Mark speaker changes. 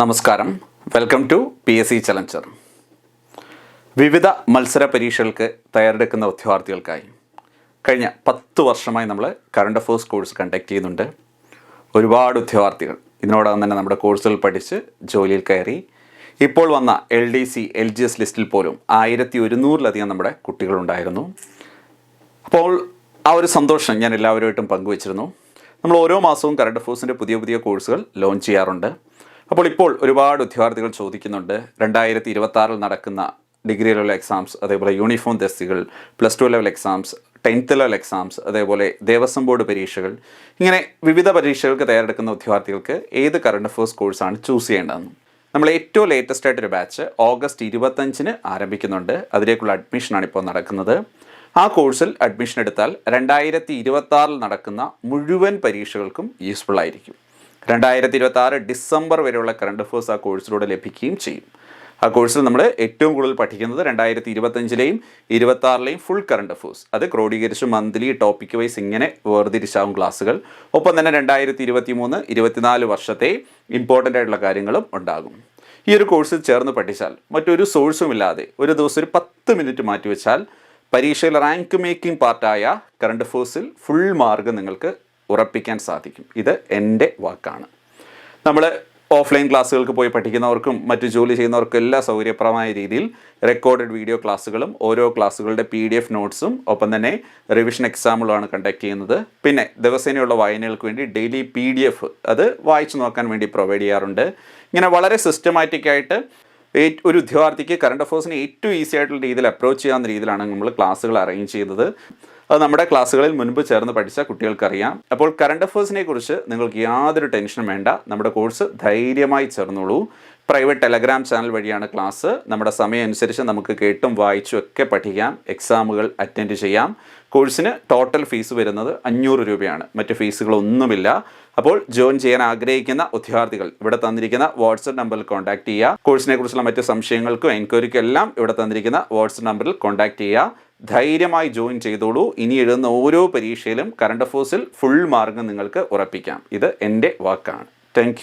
Speaker 1: നമസ്കാരം. Welcome to P S C challenger വിവിധ മത്സര പരീക്ഷകൾക്ക് തയ്യാറെടുക്കുന്ന ഉദ്യോഗാർത്ഥികൾക്കായി കഴിഞ്ഞ പത്ത് വർഷമായി നമ്മൾ കറണ്ട് അഫേഴ്സ് കോഴ്സ് കണ്ടക്ട് ചെയ്യുന്നുണ്ട്. ഒരുപാട് ഉദ്യോഗാർത്ഥികൾ ഇതിനോടകം തന്നെ നമ്മുടെ കോഴ്സുകൾ പഠിച്ച് ജോലിയിൽ കയറി. ഇപ്പോൾ വന്ന L D C L G S ലിസ്റ്റിൽ പോലും ആയിരത്തി ഒരുന്നൂറിലധികം നമ്മുടെ കുട്ടികളുണ്ടായിരുന്നു. അപ്പോൾ ആ ഒരു സന്തോഷം ഞാൻ എല്ലാവരുമായിട്ടും പങ്കുവച്ചിരുന്നു. നമ്മൾ ഓരോ മാസവും കറണ്ട് അഫേഴ്സിന്റെ പുതിയ പുതിയ കോഴ്സുകൾ ലോഞ്ച് ചെയ്യാറുണ്ട്. അപ്പോൾ ഇപ്പോൾ ഒരുപാട് ഉദ്യോഗാർത്ഥികൾ ചോദിക്കുന്നുണ്ട്. രണ്ടായിരത്തി ഇരുപത്തി ആറിൽ നടക്കുന്ന ഡിഗ്രി ലെവൽ എക്സാംസ് അതേപോലെ യൂണിഫോം ടെസ്റ്റുകൾ plus two level exams tenth level exams അതേപോലെ ദേവസ്വം ബോർഡ് പരീക്ഷകൾ ഇങ്ങനെ വിവിധ പരീക്ഷകൾക്ക് തയ്യാറെടുക്കുന്ന ഉദ്യോഗാർത്ഥികൾക്ക് ഏത് കറണ്ട് അഫേഴ്സ് കോഴ്സാണ് ചൂസ് ചെയ്യേണ്ടതെന്ന്. നമ്മൾ ഏറ്റവും ലേറ്റസ്റ്റ് ആയിട്ടൊരു ബാച്ച് ഓഗസ്റ്റ് ഇരുപത്തഞ്ചിന് ആരംഭിക്കുന്നുണ്ട്. അതിലേക്കുള്ള അഡ്മിഷനാണ് ഇപ്പോൾ നടക്കുന്നത്. ആ കോഴ്സിൽ അഡ്മിഷൻ എടുത്താൽ രണ്ടായിരത്തി നടക്കുന്ന മുഴുവൻ പരീക്ഷകൾക്കും യൂസ്ഫുൾ ആയിരിക്കും. രണ്ടായിരത്തി ഇരുപത്തി ആറ് ഡിസംബർ വരെയുള്ള കറണ്ട് അഫേഴ്സ് ആ കോഴ്സിലൂടെ ലഭിക്കുകയും ചെയ്യും. ആ കോഴ്സിൽ നമ്മൾ ഏറ്റവും കൂടുതൽ പഠിക്കുന്നത് രണ്ടായിരത്തി ഇരുപത്തഞ്ചിലെയും ഇരുപത്തി ആറിലെയും ഫുൾ കറണ്ട് അഫേഴ്സ് അത് ക്രോഡീകരിച്ച് മന്ത്ലി ടോപ്പിക് വൈസ് ഇങ്ങനെ വേർതിരിച്ചാവും ക്ലാസ്സുകൾ. ഒപ്പം തന്നെ രണ്ടായിരത്തി ഇരുപത്തി മൂന്ന് ഇരുപത്തിനാല് വർഷത്തെ ഇമ്പോർട്ടന്റ് ആയിട്ടുള്ള കാര്യങ്ങളും ഉണ്ടാകും. ഈ ഒരു കോഴ്സിൽ ചേർന്ന് പഠിച്ചാൽ മറ്റൊരു സോഴ്സും ഇല്ലാതെ ഒരു ദിവസം ഒരു പത്ത് മിനിറ്റ് മാറ്റിവെച്ചാൽ പരീക്ഷയിൽ റാങ്ക് മേക്കിംഗ് പാർട്ടായ കറണ്ട് അഫേഴ്സിൽ ഫുൾ മാർക്ക് നിങ്ങൾക്ക് ഉറപ്പിക്കാൻ സാധിക്കും. ഇത് എന്റെ വാക്കാണ്. നമ്മൾ ഓഫ്ലൈൻ ക്ലാസ്സുകൾക്ക് പോയി പഠിക്കുന്നവർക്കും മറ്റു ജോലി ചെയ്യുന്നവർക്കും എല്ലാ സൗകര്യപ്രദമായ രീതിയിൽ റെക്കോർഡഡ് വീഡിയോ ക്ലാസ്സുകളും ഓരോ ക്ലാസ്സുകളുടെ പി ഡി എഫ് നോട്ട്സും ഒപ്പം തന്നെ റിവിഷൻ എക്സാമുകളാണ് കണ്ടക്ട് ചെയ്യുന്നത്. പിന്നെ ദിവസേനയുള്ള വായനകൾക്ക് വേണ്ടി ഡെയിലി പി ഡി എഫ് അത് വായിച്ചു നോക്കാൻ വേണ്ടി പ്രൊവൈഡ് ചെയ്യാറുണ്ട്. ഇങ്ങനെ വളരെ സിസ്റ്റമാറ്റിക്കായിട്ട് ഒരു ഉദ്യോഗാർത്ഥിക്ക് കറണ്ട് അഫേഴ്സിനെ ഏറ്റവും ഈസി ആയിട്ടുള്ള രീതിയിൽ അപ്രോച്ച് ചെയ്യാവുന്ന രീതിയിലാണ് നമ്മൾ ക്ലാസ്സുകൾ അറേഞ്ച് ചെയ്തത് അത് നമ്മുടെ ക്ലാസ്സുകളിൽ മുൻപ് ചേർന്ന് പഠിച്ച കുട്ടികൾക്കറിയാം. അപ്പോൾ കറണ്ട് അഫേഴ്സിനെ കുറിച്ച് നിങ്ങൾക്ക് യാതൊരു ടെൻഷനും വേണ്ട. നമ്മുടെ കോഴ്സ് ധൈര്യമായി ചേർന്നോളൂ. പ്രൈവറ്റ് ടെലഗ്രാം ചാനൽ വഴിയാണ് ക്ലാസ്. നമ്മുടെ സമയം അനുസരിച്ച് നമുക്ക് കേട്ടും വായിച്ചും ഒക്കെ പഠിക്കാം. എക്സാമുകൾ അറ്റൻഡ് ചെയ്യാം. കോഴ്സിന് ടോട്ടൽ ഫീസ് വരുന്നത് അഞ്ഞൂറ് രൂപയാണ്. മറ്റ് ഫീസുകളൊന്നുമില്ല അപ്പോൾ ജോയിൻ ചെയ്യാൻ ആഗ്രഹിക്കുന്ന ഉദ്യോഗാർത്ഥികൾ ഇവിടെ തന്നിരിക്കുന്ന വാട്സപ്പ് നമ്പറിൽ കോൺടാക്ട് ചെയ്യുക. കോഴ്സിനെ കുറിച്ചുള്ള മറ്റ് സംശയങ്ങൾക്കും എൻക്വയറിക്കും എല്ലാം ഇവിടെ തന്നിരിക്കുന്ന വാട്സപ്പ് നമ്പറിൽ കോൺടാക്ട് ചെയ്യുക. ധൈര്യമായി ജോയിൻ ചെയ്തോളൂ. ഇനി എഴുതുന്ന ഓരോ പരീക്ഷയിലും കറണ്ട് അഫേഴ്സിൽ ഫുൾ മാർക്ക് നിങ്ങൾക്ക് ഉറപ്പിക്കാം. ഇത് എന്റെ വാക്കാണ്. താങ്ക്